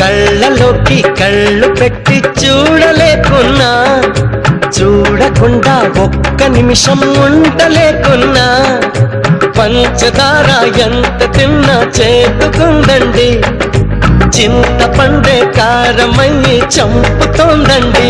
కళ్ళలోకి కళ్ళు పెట్టి చూడలేకున్నా చూడకుండా ఒక్క నిమిషం ఉండలేకున్నా. పంచదార ఎంత తిన్నా చేతుకుందండి చింతపండే కారమయ్యి చంపుతోందండి.